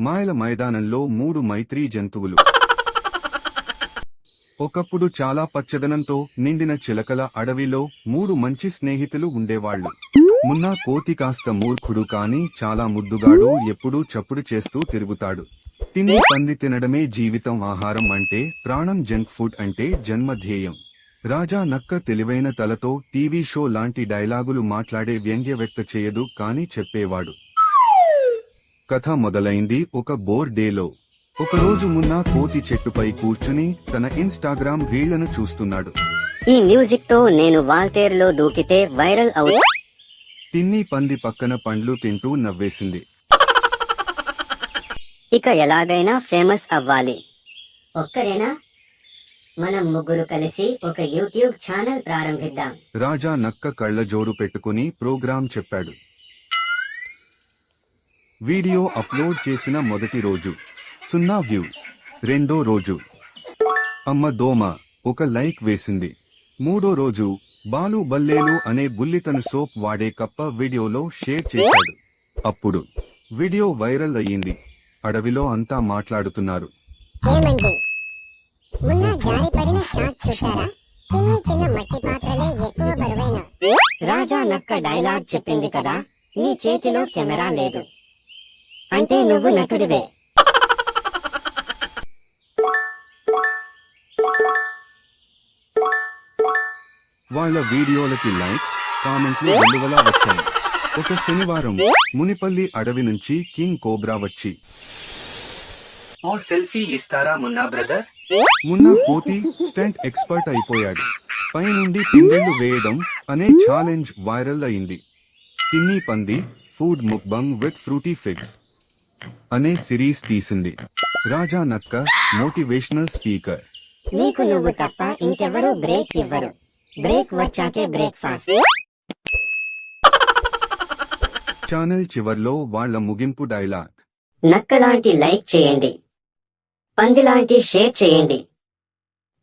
మాయల మైదానంలో మూడు మైత్రీ జంతువులు. ఒకప్పుడు చాలా పచ్చదనంతో నిండిన చిలకల అడవిలో మూడు మంచి స్నేహితులు ఉండేవాళ్ళు మున్నా కోతి కాస్త మూర్ఖుడు కాని చాలా ముద్దుగాడు ఎప్పుడూ చప్పుడు చేస్తూ తిరుగుతాడు. తిని పంది తినడమే జీవితం ఆహారం అంటే ప్రాణం జంక్ ఫుడ్ అంటే జన్మ ధ్యేయం రాజా నక్క తెలివైన తలతో టీవీ షో లాంటి డైలాగులు మాట్లాడే వ్యంగ్య వ్యక్త చేయదు కాని చెప్పేవాడు. కథ మొదలైంది ఒక బోర్ డేలో. ఒకరోజు మున్నా కోతి చెట్టుపై కూర్చుని తన ఇన్స్టాగ్రామ్ రీళ్ళను చూస్తున్నాడు. ఈ మ్యూజిక్తో నేను వాల్తేరులో దూకితే వైరల్ అవు తిన్ని పంది పక్కన పండ్లు తింటూ నవ్వేసింది. ఇక ఎలాగైనా ఫేమస్ అవ్వాలి. ఒక్కరేనా? మనం ముగ్గురు కలిసి ఒక యూట్యూబ్ ఛానల్ ప్రారంభిద్దాం. రాజా నక్క కళ్ళ జోడు పెట్టుకుని ప్రోగ్రాం చెప్పాడు. వీడియో అప్లోడ్ చేసిన మొదటి రోజు. సున్నా వ్యూస్. రెండో రోజు. అమ్మ దోమ. ఒక లైక్ వేసింది. మూడో రోజు బాలు బల్లేలు అనే బుల్లితను సోప్ వాడే కప్ప వీడియోలో షేర్ చేశాడు. అప్పుడు వీడియో వైరల్ అయ్యింది. అడవిలో అంతా మాట్లాడుతున్నారు. ఏమండి? మొన్న జారి పడిన షాట్ చూసారా తిని తిన్న మట్టి పాత్రలే ఎక్కువ బరువైన. రాజా నక్క డైలాగ్ చెప్పింది కదా నీ చేతిలో కెమెరా లేదు. అంటే నువ్వు నటుడివే. వాళ్ళ వీడియోలకి లైక్స్ కామెంట్లు వెలువలా వచ్చాయి. ఒక శనివారం మునిపల్లి అడవి నుంచి కింగ్ కోబ్రా వచ్చి. ఓ సెల్ఫీ ఇస్తారా మున్నా బ్రదర్? మున్న కోతి స్టంట్ ఎక్స్పర్ట్ అయిపోయాడు. పైనుండి పిందెళ్ళు వేయడం అనే ఛాలెంజ్ వైరల్ అయింది. తిన్ని పంది food mukbang with fruity fix అనే సిరీస్ తీసింది. రాజా నక్క మోటివేషనల్ స్పీకర్. నీకు నువ్వు తప్ప ఇంకెవరూ బ్రేక్ ఇవ్వరు. బ్రేక్ వచ్చాకే బ్రేక్ఫాస్ట్. ఛానల్ చివర్లో వాళ్ళ ముగింపు డైలాగ్. నక్కలాంటి లైక్ చేయండి. పందిలాంటి షేర్ చేయండి.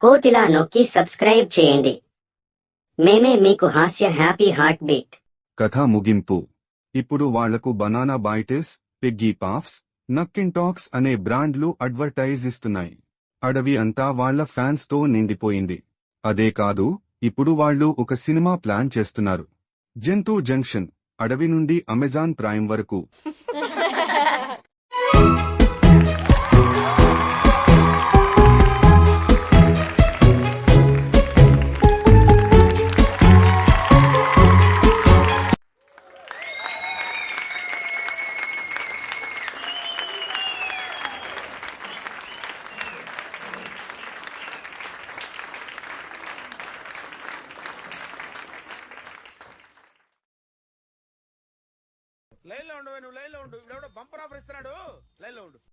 కోతిలా నొక్కి సబ్స్క్రైబ్ చేయండి. మేమే మీకు హాస్య హ్యాపీ హార్ట్ బీట్. కథ ముగింపు. ఇప్పుడు వాళ్ళకు బనానా బైటిస్ పిగ్గీ పాఫ్స్ నక్కింటాక్స్ అనే బ్రాండ్లు అడ్వర్టైజ్ ఇస్తున్నాయి. అడవి అంతా వాళ్ళ ఫ్యాన్స్తో నిండిపోయింది. అదే కాదు ఇప్పుడు వాళ్ళు ఒక సినిమా ప్లాన్ చేస్తున్నారు. జంతు జంక్షన్ అడవి నుండి అమెజాన్ ప్రైమ్ వరకు. లైన్లో ఉండు నువ్వు లైన్లో ఉండు. ఇప్పుడు బంపర్ ఆఫర్ ఇస్తున్నాడు. లైన్లో ఉండు.